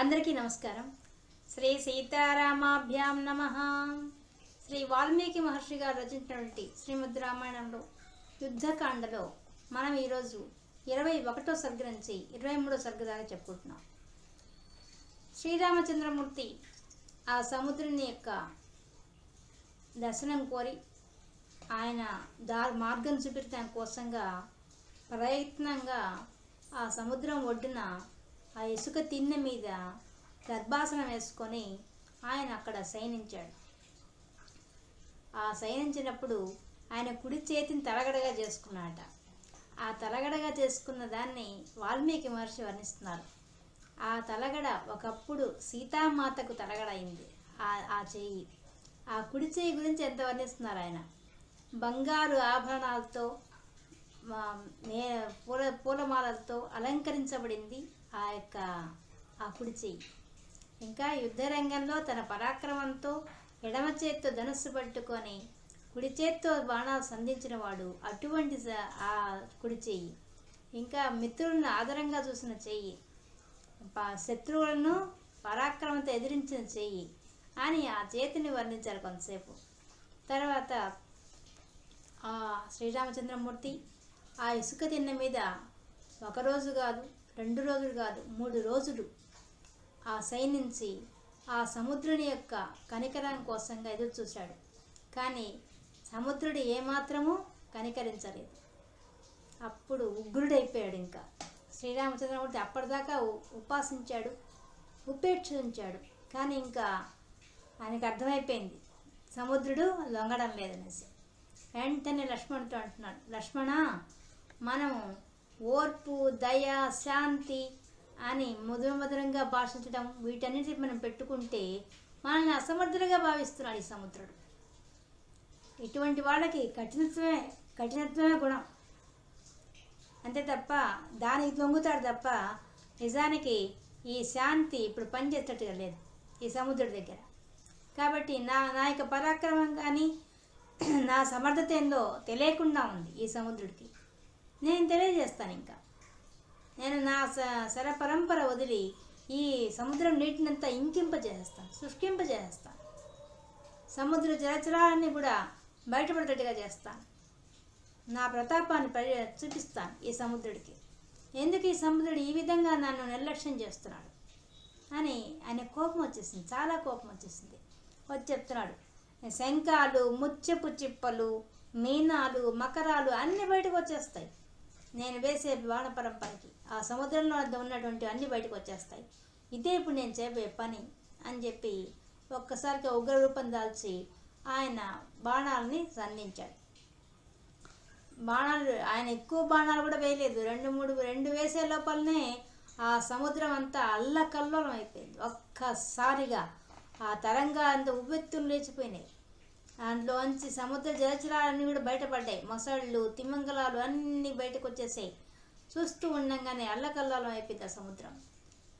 అందరికీ నమస్కారం. శ్రీ సీతారామాభ్యాం నమ. శ్రీ వాల్మీకి మహర్షి గారు రచించినటువంటి శ్రీమద్ రామాయణంలో యుద్ధకాండలో మనం ఈరోజు ఇరవై ఒకటో సర్గ నుంచి ఇరవై మూడో సర్గ దాకా చెప్పుకుంటున్నాం. శ్రీరామచంద్రమూర్తి ఆ సముద్రుని యొక్క దర్శనం కోరి ఆయన దా మార్గం చూపించడం కోసంగా ప్రయత్నంగా ఆ సముద్రం ఒడ్డున ఆ ఇసుక తిన్నె మీద గర్భాసనం వేసుకొని ఆయన అక్కడ శయనించాడు. ఆ శయనించినప్పుడు ఆయన కుడి చేతిని తలగడగా చేసుకున్నాట ఆ తలగడగా చేసుకున్న దాన్ని వాల్మీకి మహర్షి వర్ణిస్తున్నారు. ఆ తలగడ ఒకప్పుడు సీతామాతకు తలగడ అయింది ఆ ఆ చేయి. ఆ కుడి చేయి గురించి ఎంత వర్ణిస్తున్నారు ఆయన? బంగారు ఆభరణాలతో నే పూల పూలమాలలతో అలంకరించబడింది ఆ యొక్క ఆ కుడి చెయ్యి. ఇంకా యుద్ధరంగంలో తన పరాక్రమంతో ఎడమ చేత్తో ధనుస్సు పట్టుకొని కుడి చేత్తో బాణాలు సంధించిన వాడు అటువంటి ఆ కుడి చెయ్యి. ఇంకా మిత్రులను ఆదరంగా చూసిన చెయ్యి. శత్రువులను పరాక్రమంతో ఎదిరించిన చెయ్యి అని ఆ చేతిని వర్ణించారు కొంతసేపు. తర్వాత ఆ శ్రీరామచంద్రమూర్తి ఆ ఇసుక తిన్న మీద ఒకరోజు కాదు రెండు రోజులు కాదు మూడు రోజులు ఆ సైనించి ఆ సముద్రుని యొక్క కనికరం కోసంగా ఎదురు చూశాడు. కానీ సముద్రుడు ఏమాత్రము కనికరించలేదు. అప్పుడు ఉగ్రుడైపోయాడు ఇంకా. శ్రీరామచంద్రమూర్తి అప్పటిదాకా ఉపాసించాడు ఉపేక్షించాడు. కానీ ఇంకా ఆయనకు అర్థమైపోయింది. సముద్రుడు లొంగడం లేదనేసి. వెంటనే లక్ష్మణుడితో అంటున్నాడు లక్ష్మణ మనం ఓర్పు దయ శాంతి అని మధుర మధురంగా భాషించడం వీటన్నిటి మనం పెట్టుకుంటే మనల్ని అసమర్థులుగా భావిస్తున్నాడు ఈ సముద్రుడు. ఇటువంటి వాళ్ళకి కఠినత్వమే కఠినత్వమే గుణం. అంతే తప్ప దానికి లొంగుతాడు తప్ప నిజానికి ఈ శాంతి ఇప్పుడు పనిచేసేట్టుగా లేదు ఈ సముద్రుడి దగ్గర. కాబట్టి నా నా యొక్క పరాక్రమం కానీ నా సమర్థత ఏందో తెలియకుండా ఉంది ఈ సముద్రుడికి. నేను తెలియజేస్తాను ఇంకా. నేను నా స- శర పరంపర వదిలి ఈ సముద్రం నీటినంతా ఇంకింపజేస్తాను శుష్కింపజేస్తాను సముద్ర జలచరాలన్నీ కూడా బయటపడేటట్టుగా చేస్తాను. నా ప్రతాపాన్ని పరి చూపిస్తాను ఈ సముద్రుడికి. ఎందుకు ఈ సముద్రుడు ఈ విధంగా నన్ను నిర్లక్ష్యం చేస్తున్నాడు? అని ఆయన కోపం వచ్చేసింది చాలా కోపం వచ్చేసింది. వచ్చి చెప్తున్నాడు శంఖాలు ముత్యపు చిప్పలు మీనాలు మకరాలు అన్నీ బయటకు వచ్చేస్తాయి. నేను వేసే బాణ పరంపరకి ఆ సముద్రంలో ఉన్నటువంటి అన్ని బయటకు వచ్చేస్తాయి. ఇదే ఇప్పుడు నేను చేయబోయే పని అని చెప్పి ఒక్కసారిగా ఉగ్ర రూపం దాల్చి ఆయన బాణాలని సంధించాడు బాణాలు ఆయన ఎక్కువ బాణాలు కూడా వేయలేదు. రెండు మూడు రెండు వేసే లోపలనే ఆ సముద్రం అంతా అల్లకల్లోలం అయిపోయింది. ఒక్కసారిగా ఆ తరంగా అంత ఉవ్వెత్తులు లేచిపోయినాయి. అందులోంచి సముద్ర జలచరాలన్నీ కూడా బయటపడ్డాయి. మొసళ్ళు తిమ్మంగలాలు అన్నీ బయటకు వచ్చేసాయి చూస్తూ ఉండంగానే అల్లకల్లాలం అయిపోయింది ఆ సముద్రం.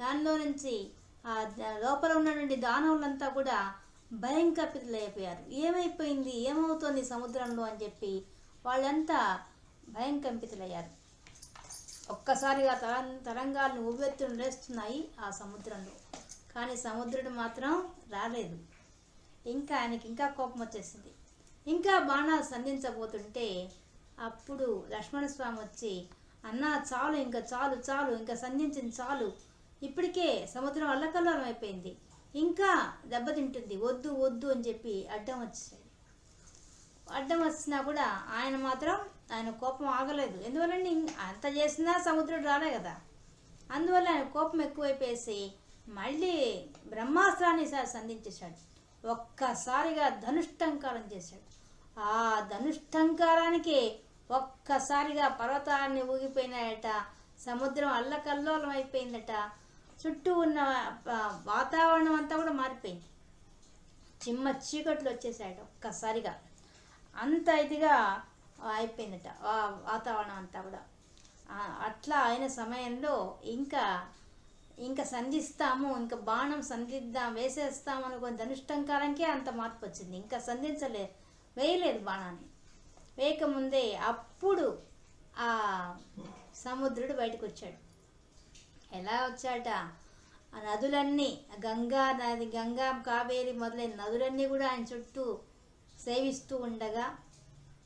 దానిలో నుంచి ఆ లోపల ఉన్నటువంటి దానవులంతా కూడా భయంకపితులైపోయారు ఏమైపోయింది? ఏమవుతోంది సముద్రంలో అని చెప్పి వాళ్ళంతా భయంకంపితులయ్యారు ఒక్కసారిగా తరం తరంగాలను ఉవ్వెత్తును లేస్తున్నాయి ఆ సముద్రంలో. కానీ సముద్రుడు మాత్రం రాలేదు. ఇంకా ఆయనకి ఇంకా కోపం వచ్చేసింది. ఇంకా బాణాలు సంధించబోతుంటే అప్పుడు లక్ష్మణస్వామి వచ్చి అన్న చాలు ఇంకా చాలు చాలు ఇంకా సంధించింది చాలు. ఇప్పటికే సముద్రం అల్లకల్లోలం అయిపోయింది. ఇంకా దెబ్బతింటుంది. వద్దు వద్దు అని చెప్పి అడ్డం వచ్చేసాడు అడ్డం వచ్చినా కూడా ఆయన మాత్రం ఆయన కోపం ఆగలేదు. ఎందువల్లండి? అంత చేసినా సముద్రుడు రాలే కదా. అందువల్ల ఆయన కోపం ఎక్కువైపోయేసి మళ్ళీ బ్రహ్మాస్త్రాన్ని స- సంధించేశాడు. ఒక్కసారిగా ధనుష్టంకారం చేశాడు. ఆ ధనుష్టంకారానికి ఒక్కసారిగా పర్వతాన్ని ఊగిపోయినాయట సముద్రం అల్లకల్లోలం అయిపోయిందట చుట్టూ ఉన్న వాతావరణం అంతా కూడా మారిపోయింది. చిమ్మ చీకట్లు వచ్చేసాయట ఒక్కసారిగా. అంత ఇదిగా అయిపోయిందట వాతావరణం అంతా కూడా. అట్లా అయిన సమయంలో ఇంకా ఇంకా సంధిస్తాము ఇంకా బాణం సంధిద్దాం వేసేస్తాం అనుకుని ధనుష్టంకారంకే అంత మార్పు వచ్చింది. ఇంకా సంధించలే వేయలేదు బాణాన్ని. వేయకముందే అప్పుడు ఆ సముద్రుడు బయటకు వచ్చాడు. ఎలా వచ్చాట ఆ నదులన్నీ గంగా నది గంగా కావేరి మొదలైన నదులన్నీ కూడా ఆయన చుట్టూ సేవిస్తూ ఉండగా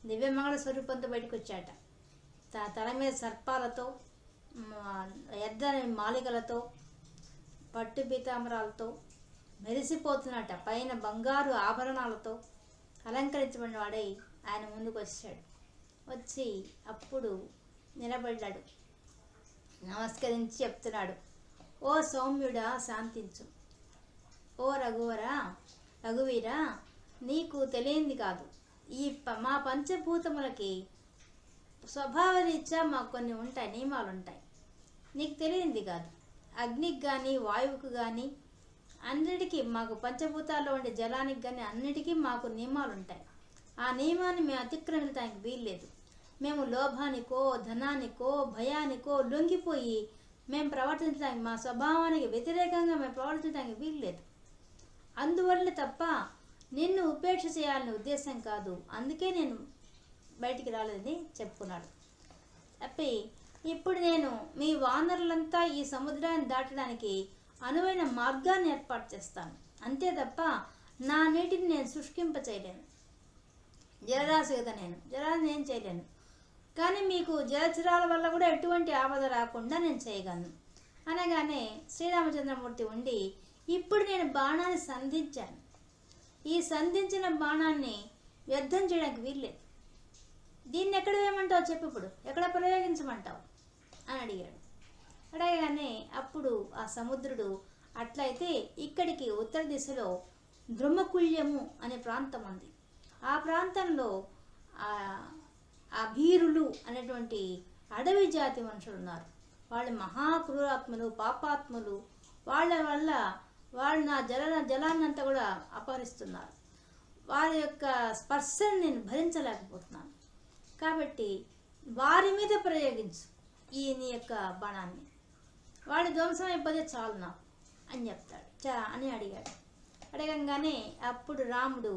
దివ్యమంగళ స్వరూపంతో బయటకు వచ్చాట త- తల మీద సర్పాలతో ఎద్దని మాలికలతో పట్టు పీతాంబరాలతో మెరిసిపోతున్నట. పైన బంగారు ఆభరణాలతో అలంకరించబడిన వాడై ఆయన ముందుకు వచ్చాడు వచ్చి అప్పుడు నిలబడ్డాడు నమస్కరించి చెప్తున్నాడు. ఓ సౌమ్యుడా శాంతించు. ఓ రఘువరా రఘువీరా నీకు తెలియంది కాదు. ఈ ప- మా పంచభూతములకి స్వభావరీత్యా మాకు కొన్ని ఉంటాయి నియమాలు ఉంటాయి నీకు తెలియంది కాదు. అగ్నికి కానీ వాయువుకు కానీ అన్నిటికీ మాకు పంచభూతాల్లో ఉండే జలానికి కానీ అన్నిటికీ మాకు నియమాలు ఉంటాయి ఆ నియమాన్ని మేము అతిక్రమించడానికి వీల్లేదు. మేము లోభానికో ధనానికో భయానికో లొంగిపోయి మేము ప్రవర్తించడానికి మా స్వభావానికి వ్యతిరేకంగా మేము ప్రవర్తించడానికి వీల్లేదు. అందువల్ల తప్ప నిన్ను ఉపేక్ష చేయాలనే ఉద్దేశం కాదు. అందుకే నేను బయటికి రాలేదని చెప్పుకున్నాడు. చెప్పి ఇప్పుడు నేను మీ వానరులంతా ఈ సముద్రాన్ని దాటడానికి అనువైన మార్గాన్ని ఏర్పాటు చేస్తాను. అంతే తప్ప నా నీటిని నేను శుష్కింప చేయలేను జలరాశి కదా నేను. జలాన్ని నేను చేయలేను. కానీ మీకు జలచరాల వల్ల కూడా ఎటువంటి ఆపద రాకుండా నేను చేయగలను. అనగానే శ్రీరామచంద్రమూర్తి ఉండి ఇప్పుడు నేను బాణాన్ని సంధించాను. ఈ సంధించిన బాణాన్ని వ్యర్థం చేయడానికి వీల్లేదు. దీన్ని ఎక్కడ వేయమంటావు చెప్పు ఇప్పుడు. ఎక్కడ ప్రయోగించమంటావు? అని అడిగాడు. అడగగానే అప్పుడు ఆ సముద్రుడు అట్లయితే ఇక్కడికి ఉత్తర దిశలో ద్రుమకుల్యము అనే ప్రాంతం ఉంది. ఆ ప్రాంతంలో ఆ భీరులు అనేటువంటి అడవి జాతి మనుషులు ఉన్నారు. వాళ్ళు మహాక్రూరాత్మలు పాపాత్ములు. వాళ్ళ వల్ల వాళ్ళు నా జల జలాన్నంతా కూడా అపహరిస్తున్నారు. వారి యొక్క స్పర్శను నేను భరించలేకపోతున్నాను. కాబట్టి వారి మీద ప్రయోగించు. ఈయని యొక్క బాణాన్ని వాడు ధ్వంసం అయిపోతే చాలు నాకు అని చెప్తాడు. చా అని అడిగాడు. అడగంగానే అప్పుడు రాముడు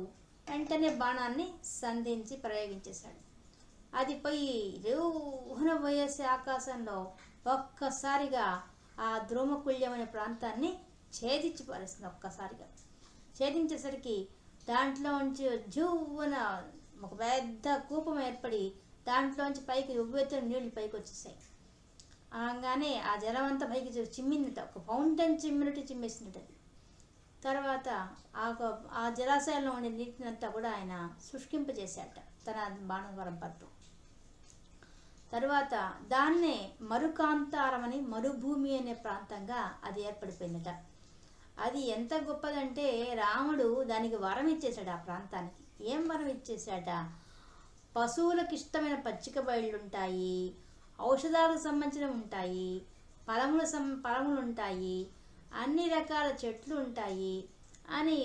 వెంటనే బాణాన్ని సంధించి ప్రయోగించేశాడు. అది పోయి రేవున పోయేసే ఆకాశంలో ఒక్కసారిగా ఆ ద్రోమకుల్యం అనే ప్రాంతాన్ని ఛేదించి పారేసింది ఒక్కసారిగా. ఛేదించేసరికి దాంట్లో నుంచి జువ్వున ఒక పెద్ద కూపం ఏర్పడి దాంట్లోంచి పైకి ఉవ్వెత్తున నీళ్ళు పైకి వచ్చేసాయి అనగానే ఆ జలం అంతా పైకి చి- చిమ్మిందట. ఒక ఫౌంటైన్ చిమ్మినట్టు చిమ్మేసినట్టు అది తర్వాత ఆ ఆ జలాశయంలో ఉండే నీటిని అంతా కూడా ఆయన శుష్కింపజేశాట తన బాణం వరంపట్టు తర్వాత దాన్నే మరుకాంతారమని మరుభూమి అనే ప్రాంతంగా అది ఏర్పడిపోయిందట. అది ఎంత గొప్పదంటే రాముడు దానికి వరం ఇచ్చేశాడు ఆ ప్రాంతానికి. ఏం వరం ఇచ్చేశాట? పశువులకు ఇష్టమైన పచ్చిక బయళ్ళు ఉంటాయి ఔషధాలకు సంబంధించినవి ఉంటాయి ఫలములు సం పలములు ఉంటాయి అన్ని రకాల చెట్లు ఉంటాయి అని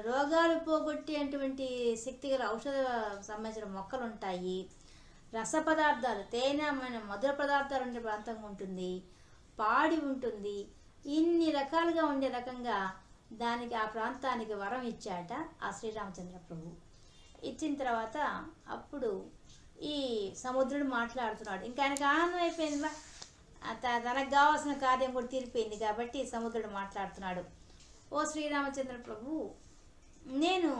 రోగాలు పోగొట్టేటువంటి శక్తి గల ఔషధ సంబంధించిన మొక్కలు ఉంటాయి. రస పదార్థాలు తేనెమైన మధుర పదార్థాలు ఉండే ప్రాంతం ఉంటుంది పాడి ఉంటుంది. ఇన్ని రకాలుగా ఉండే రకంగా దానికి ఆ ప్రాంతానికి వరం ఇచ్చాట ఆ శ్రీరామచంద్ర ప్రభు. ఇచ్చిన తర్వాత అప్పుడు ఈ సముద్రుడు మాట్లాడుతున్నాడు. ఇంకా ఆయనకు ఆనందం అయిపోయింది తనకు కావాల్సిన కార్యం కూడా తీరిపోయింది కాబట్టి సముద్రుడు మాట్లాడుతున్నాడు. ఓ శ్రీరామచంద్ర ప్రభు నేను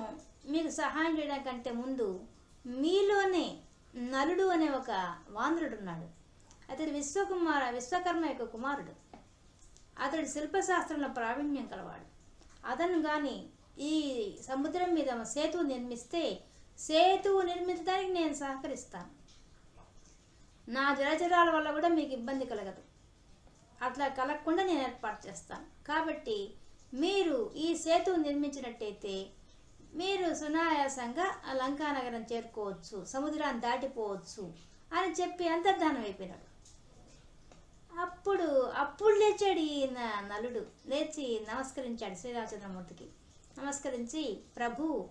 మీకు సహాయం చేయడానికంటే ముందు మీలోనే నలుడు అనే ఒక వానరుడు ఉన్నాడు. అతడు విశ్వకుమార విశ్వకర్మ యొక్క కుమారుడు. అతడు శిల్పశాస్త్రంలో ప్రావీణ్యం కలవాడు. అతను కానీ ఈ సముద్రం మీద సేతువు నిర్మిస్తే సేతువు నిర్మించడానికి నేను సహకరిస్తాను. నా జలచరాల వల్ల కూడా మీకు ఇబ్బంది కలగదు. అట్లా కలగకుండా నేను ఏర్పాటు చేస్తాను. కాబట్టి మీరు ఈ సేతువు నిర్మించినట్టయితే మీరు సునాయాసంగా లంకా నగరం చేరుకోవచ్చు సముద్రాన్ని దాటిపోవచ్చు అని చెప్పి అంతర్ధానం అయిపోయినాడు. అప్పుడు అప్పుడు లేచాడు ఈ నలుడు. లేచి నమస్కరించాడు శ్రీరామచంద్రమూర్తికి. నమస్కరించి ప్రభు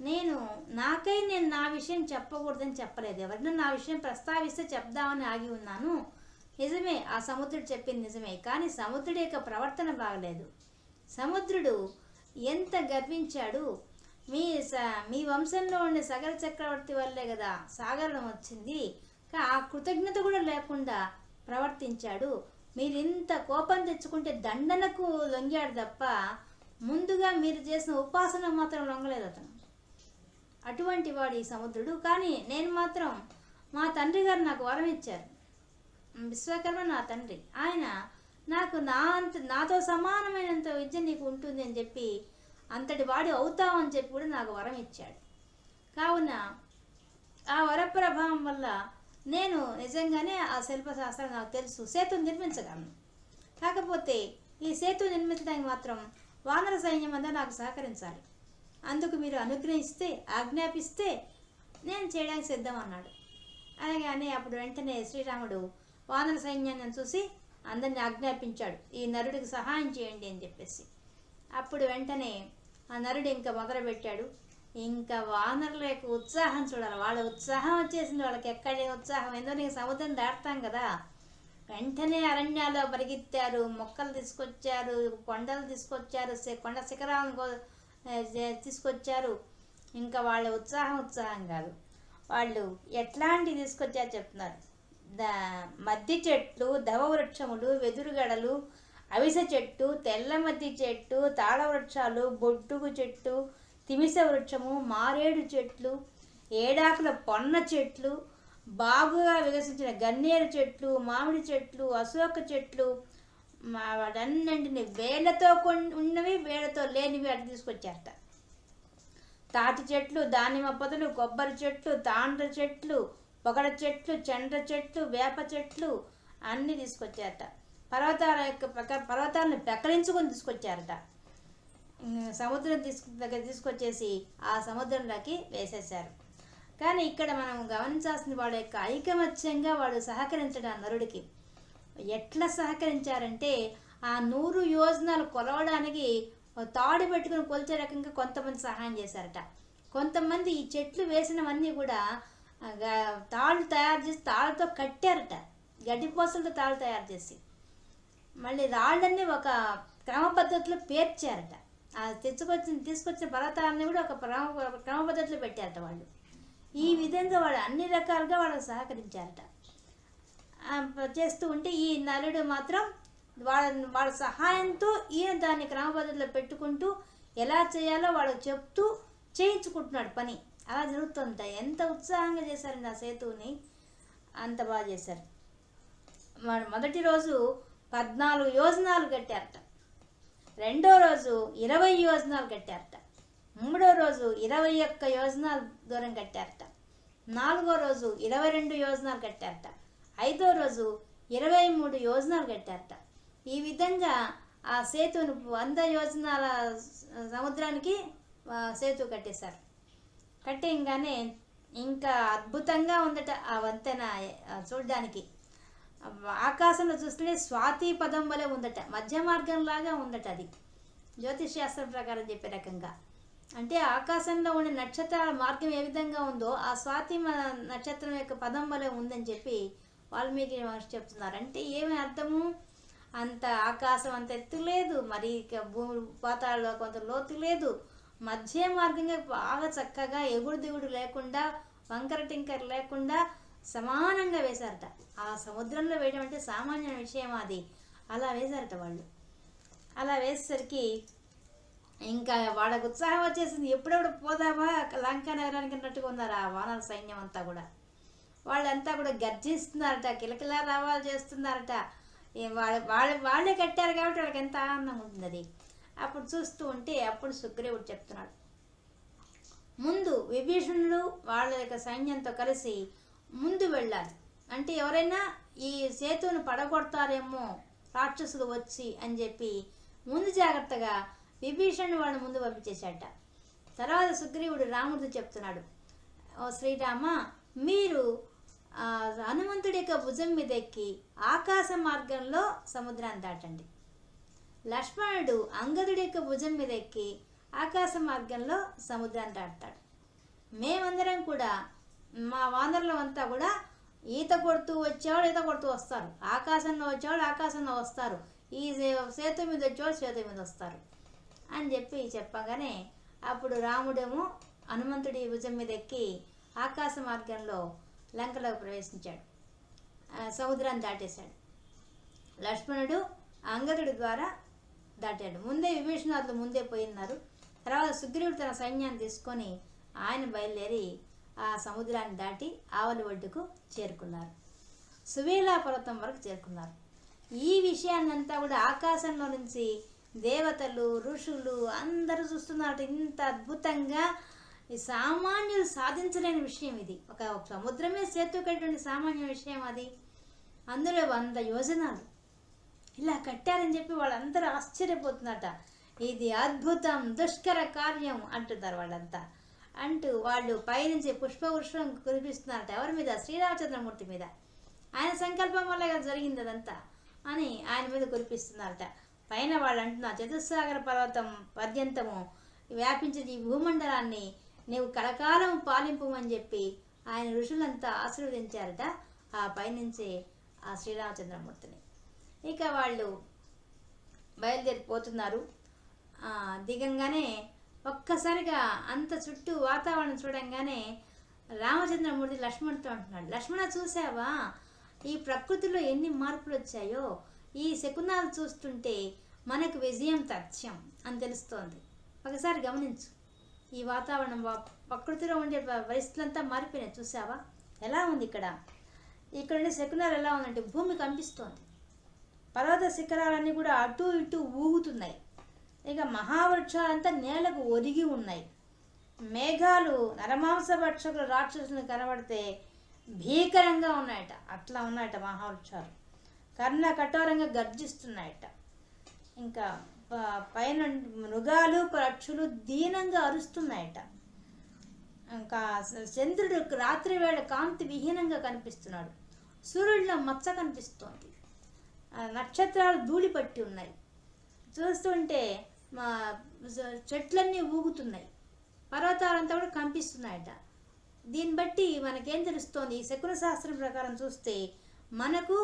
నేను నాకై నేను నా విషయం చెప్పకూడదని చెప్పలేదు. ఎవరైనా నా విషయం ప్రస్తావిస్తే చెప్దామని ఆగి ఉన్నాను. నిజమే ఆ సముద్రుడు చెప్పింది నిజమే కానీ సముద్రుడి యొక్క ప్రవర్తన బాగలేదు. సముద్రుడు ఎంత గర్వించాడు. మీ స- మీ వంశంలో ఉండే సగర చక్రవర్తి వల్లే కదా సాగరం వచ్చింది. ఆ కృతజ్ఞత కూడా లేకుండా ప్రవర్తించాడు. మీరు ఇంత కోపం తెచ్చుకుంటే దండనకు లొంగాడు తప్ప ముందుగా మీరు చేసిన ఉపాసన మాత్రం లొంగలేదు అతను. అటువంటి వాడు ఈ సముద్రుడు. కానీ నేను మాత్రం మా తండ్రి గారు నాకు వరం ఇచ్చారు. విశ్వకర్మ నా తండ్రి. ఆయన నాకు నా అంత నాతో సమానమైనంత విద్య నీకు ఉంటుంది అని చెప్పి అంతటి వాడి అని చెప్పి కూడా నాకు వరం ఇచ్చాడు. కావున ఆ వరప్రభావం వల్ల నేను నిజంగానే ఆ శిల్పశాస్త్రం నాకు తెలుసు. సేతు నిర్మించగలను. కాకపోతే ఈ సేతు నిర్మించడానికి మాత్రం వానర సైన్యం అంతా నాకు సహకరించాలి. అందుకు మీరు అనుగ్రహిస్తే ఆజ్ఞాపిస్తే నేను చేయడానికి సిద్ధం అన్నాడు. అనగానే అప్పుడు వెంటనే శ్రీరాముడు వానర సైన్యాన్ని చూసి అందరిని ఆజ్ఞాపించాడు. ఈ నరుడికి సహాయం చేయండి అని చెప్పేసి. అప్పుడు వెంటనే ఆ నరుడు ఇంకా మొదలుపెట్టాడు. ఇంకా వానరుల యొక్క ఉత్సాహం చూడాలి. వాళ్ళ ఉత్సాహం వచ్చేసింది. వాళ్ళకి ఎక్కడే ఉత్సాహం. ఎందుకంటే నీకు సముద్రం దాటుతాం కదా. వెంటనే అరణ్యాల్లో పరిగెత్తారు. మొక్కలు తీసుకొచ్చారు. కొండలు తీసుకొచ్చారు. కొండ శిఖరాలను కో- తీసుకొచ్చారు? ఇంకా వాళ్ళ ఉత్సాహం ఉత్సాహం కాదు. వాళ్ళు ఎట్లాంటివి తీసుకొచ్చారు చెప్తున్నారు. దా మద్ది చెట్లు దవ వృక్షములు వెదురుగడలు అవిసె చెట్టు తెల్ల మద్ది చెట్టు తాళవృక్షాలు బొట్టుగు చెట్టు తిమిస వృక్షము మారేడు చెట్లు ఏడాకుల పొన్న చెట్లు బాగుగా వికసించిన గన్నేరు చెట్లు మామిడి చెట్లు అశోక చెట్లు మా వాడన్నింటిని వేళ్ళతో కొన్ ఉన్నవి వేళ్ళతో లేనివి అటు తీసుకొచ్చారట తాటి చెట్లు దానిమ్మ పొదలు కొబ్బరి చెట్లు తాండ్ర చెట్లు పొగడ చెట్లు చెండ్ర చెట్లు వేప చెట్లు అన్నీ తీసుకొచ్చారట పర్వతాల యొక్క ప్రక- పర్వతాలను పెకరించుకొని తీసుకొచ్చారట సముద్రం తీసుకు దగ్గర తీసుకొచ్చేసి ఆ సముద్రంలోకి వేసేశారు. కానీ ఇక్కడ మనం గమనించాల్సిన వాళ్ళ యొక్క ఐకమత్యంగా వాడు సహకరించడం నరుడికి. ఎట్లా సహకరించారంటే ఆ నూరు యోజనాలు కొలవడానికి తాడు పెట్టుకుని కొలిచే రకంగా కొంతమంది సహాయం చేశారట. కొంతమంది ఈ చెట్లు వేసినవన్నీ కూడా తాళ్ళు తయారు చేసి తాళ్ళతో కట్టారట. గడ్డిపోసలతో తాళ్ళు తయారు చేసి. మళ్ళీ రాళ్ళన్నీ ఒక క్రమ పద్ధతిలో పేర్చారట. ఆ తెచ్చుకొచ్చిన తీసుకొచ్చిన పర్వతాలని కూడా ఒక క్రమ క్రమ పద్ధతిలో పెట్టారట వాళ్ళు. ఈ విధంగా వాళ్ళు అన్ని రకాలుగా వాళ్ళు సహకరించారట. చేస్తూ ఉంటే ఈ నలుడు మాత్రం వాళ్ళ వాళ్ళ సహాయంతో ఈయన దాన్ని క్రమపద్ధతిలో పెట్టుకుంటూ ఎలా చేయాలో వాళ్ళు చెప్తూ చేయించుకుంటున్నాడు పని. అలా జరుగుతుంటాయి ఎంత ఉత్సాహంగా చేశారండి ఆ సేతువుని? అంత బాగా చేశారు. వాడు మొదటి రోజు పద్నాలుగు యోజనాలు కట్టారట. రెండో రోజు ఇరవై యోజనాలు కట్టారట. మూడో రోజు ఇరవై ఒక్క యోజనాలు దూరం కట్టారట. నాలుగో రోజు ఇరవై రెండు యోజనాలు కట్టారట. ఐదో రోజు ఇరవై మూడు యోజనాలు కట్టారట. ఈ విధంగా ఆ సేతును వంద యోజనాల సముద్రానికి సేతు కట్టేశారు. కట్టేయంగానే ఇంకా అద్భుతంగా ఉందట ఆ వంతెన చూడడానికి. ఆకాశంలో చూస్తుంటే స్వాతి పదం వలె ఉందట మధ్య మార్గంలాగా ఉందట అది. జ్యోతిష్ శాస్త్రం ప్రకారం చెప్పే రకంగా. అంటే ఆకాశంలో ఉండే నక్షత్రాల మార్గం ఏ విధంగా ఉందో ఆ స్వాతి నక్షత్రం యొక్క పదం వలె ఉందని చెప్పి వాల్మీకి మహర్షి చెప్తున్నారు. అంటే ఏమి అర్థము? అంత ఆకాశం అంత ఎత్తు లేదు. మరి భూమి పాతాళలో కొంత లోతు లేదు. మధ్య మార్గంగా బాగా చక్కగా ఎగుడు దిగుడు లేకుండా వంకర టింకర లేకుండా సమానంగా వేశారట. ఆ సముద్రంలో వేయడం అంటే సామాన్య విషయం అది. అలా వేశారట వాళ్ళు. అలా వేసేసరికి ఇంకా వాళ్ళకు ఉత్సాహం వచ్చేసింది. ఎప్పుడెప్పుడు పోదామా? లంకా నగరానికి అన్నట్టుగా ఉన్నారు ఆ వానర సైన్యం అంతా కూడా. వాళ్ళంతా కూడా గర్జిస్తున్నారట కిలకిలా రావాలు చేస్తున్నారట. వాళ్ళ వాళ్ళ వాళ్ళే కట్టారు కాబట్టి వాళ్ళకి ఎంత ఆనందం ఉంటుంది అది అప్పుడు చూస్తూ ఉంటే అప్పుడు సుగ్రీవుడు చెప్తున్నాడు. ముందు విభీషణుడు వాళ్ళ యొక్క సైన్యంతో కలిసి ముందు వెళ్ళాలి. అంటే ఎవరైనా ఈ సేతువును పడగొడతారేమో రాక్షసులు వచ్చి అని చెప్పి ముందు జాగ్రత్తగా విభీషణుడు వాళ్ళని ముందు పంపించేశాట తర్వాత సుగ్రీవుడు రాముడితో చెప్తున్నాడు ఓ శ్రీరామ మీరు హనుమంతుడి యొక్క భుజం మీద ఎక్కి ఆకాశ మార్గంలో సముద్రాన్ని దాటండి. లక్ష్మణుడు అంగదుడి యొక్క భుజం మీద ఎక్కి ఆకాశ మార్గంలో సముద్రాన్ని దాటుతాడు. మేమందరం కూడా మా వానరులం అంతా కూడా ఈత కొడుతూ వచ్చేవాడు ఈత కొడుతూ వస్తారు. ఆకాశంలో వచ్చేవాడు ఆకాశంలో వస్తారు. ఈ సేతు మీద వచ్చేవాడు సేతు మీద వస్తారు అని చెప్పి చెప్పగానే అప్పుడు రాముడేమో హనుమంతుడి భుజం మీద ఎక్కి ఆకాశ మార్గంలో లంకలోకి ప్రవేశించాడు. సముద్రాన్ని దాటేశాడు. లక్ష్మణుడు అంగదుడి ద్వారా దాటాడు. ముందే విభీషణాదులు ముందే పోయినారు. తర్వాత సుగ్రీవుడు తన సైన్యాన్ని తీసుకొని ఆయన బయలుదేరి ఆ సముద్రాన్ని దాటి ఆవలి ఒడ్డుకు చేరుకున్నారు. సువేలా పర్వతం వరకు చేరుకున్నారు. ఈ విషయాన్నంతా కూడా ఆకాశంలో నుంచి దేవతలు ఋషులు అందరూ చూస్తున్నారు. ఇంత అద్భుతంగా ఈ సామాన్యులు సాధించలేని విషయం ఇది. ఒక సముద్రమే సేతు కట్టిన సామాన్య విషయం అది. అందులో వంద యోజనాలు. ఇలా కట్టారని చెప్పి వాళ్ళందరూ ఆశ్చర్యపోతున్నట ఇది అద్భుతం దుష్కర కార్యం అంటున్నారు వాళ్ళంతా. అంటూ వాళ్ళు పైనుంచి పుష్పవృషం కురిపిస్తున్నారట ఎవరి మీద? శ్రీరామచంద్రమూర్తి మీద. ఆయన సంకల్పం వల్ల జరిగింది అదంతా అని ఆయన మీద కురిపిస్తున్నారట. పైన వాళ్ళు అంటున్నారు చతుస్సాగర పర్వతం పర్యంతము వ్యాపించిన ఈ భూమండలాన్ని నీవు కలకాలం పాలింపు అని చెప్పి ఆయన ఋషులంతా ఆశీర్వదించారట ఆ పైనుంచి ఆ శ్రీరామచంద్రమూర్తిని. ఇక వాళ్ళు బయలుదేరిపోతున్నారు. దిగంగానే ఒక్కసారిగా అంత చుట్టూ వాతావరణం చూడంగానే రామచంద్రమూర్తి లక్ష్మణ్తో అంటున్నాడు. లక్ష్మణ చూసావా ఈ ప్రకృతిలో ఎన్ని మార్పులు వచ్చాయో? ఈ శకునాలు చూస్తుంటే మనకు విజయం తథ్యం అని తెలుస్తోంది. ఒకసారి గమనించు. ఈ వాతావరణం ప్రకృతిలో ఉండే పరిస్థితులంతా మారిపోయినాయి చూసావా ఎలా ఉంది ఇక్కడ? ఇక్కడ ఉండే శకునాలు ఎలా ఉందంటే భూమి కంపిస్తోంది. పర్వత శిఖరాలన్నీ కూడా అటు ఇటు ఊగుతున్నాయి. ఇక మహావృక్షాలంతా నేలకు ఒరిగి ఉన్నాయి. మేఘాలు నరమాంస భక్షకులు రాక్షసులు కనబడితే భీకరంగా ఉన్నాయట. అట్లా ఉన్నాయట మహావృక్షాలు. కర్ణ కఠోరంగా గర్జిస్తున్నాయట. ఇంకా పైన మృగాలు పక్షులు దీనంగా అరుస్తున్నాయట. ఇంకా చంద్రుడు రాత్రి వేళ కాంతి విహీనంగా కనిపిస్తున్నాడు. సూర్యుడిలో మచ్చ కనిపిస్తోంది. నక్షత్రాలు ధూళి పట్టి ఉన్నాయి. చూస్తుంటే మా చెట్లన్నీ ఊగుతున్నాయి. పర్వతాలంతా కూడా కంపిస్తున్నాయట దీన్ని బట్టి మనకేం తెలుస్తోంది? ఈ శకున శాస్త్రం ప్రకారం చూస్తే మనకు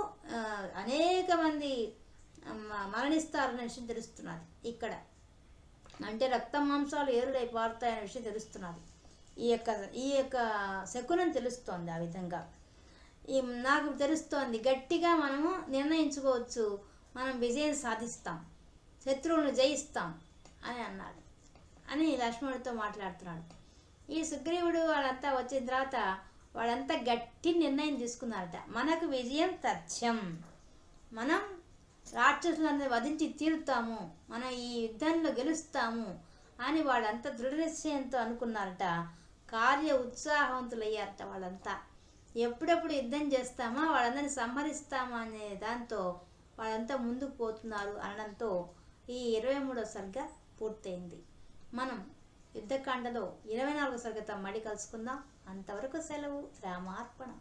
అనేక మంది మరణిస్తారనే విషయం తెలుస్తున్నది ఇక్కడ. అంటే రక్త మాంసాలు ఏరులై పారుతాయనే విషయం తెలుస్తున్నది. ఈ యొక్క ఈ యొక్క శకునం తెలుస్తోంది ఆ విధంగా. ఈ నాకు తెలుస్తోంది గట్టిగా మనము నిర్ణయించుకోవచ్చు. మనం విజయం సాధిస్తాం. శత్రువులను జయిస్తాం అని అన్నాడు. అని లక్ష్మణుడితో మాట్లాడుతున్నాడు. ఈ సుగ్రీవుడు వాళ్ళంతా వచ్చిన తర్వాత వాళ్ళంతా గట్టి నిర్ణయం తీసుకున్నారట. మనకు విజయం తథ్యం. మనం రాక్షసులందరూ వధించి తీరుతాము మనం ఈ యుద్ధంలో గెలుస్తాము అని వాళ్ళంతా దృఢ నిశ్చయంతో అనుకున్నారట. కార్య ఉత్సాహవంతులయ్యారట వాళ్ళంతా. ఎప్పుడెప్పుడు యుద్ధం చేస్తామా వాళ్ళందరినీ సంహరిస్తామా అనే దాంతో వాళ్ళంతా ముందుకు పోతున్నారు అనడంతో ఈ ఇరవై మూడో సరిగ్గా పూర్తయింది. మనం యుద్ధకాండలో ఇరవై నాలుగో సర్గతో మడి కలుసుకుందాం. అంతవరకు సెలవు రామార్పణ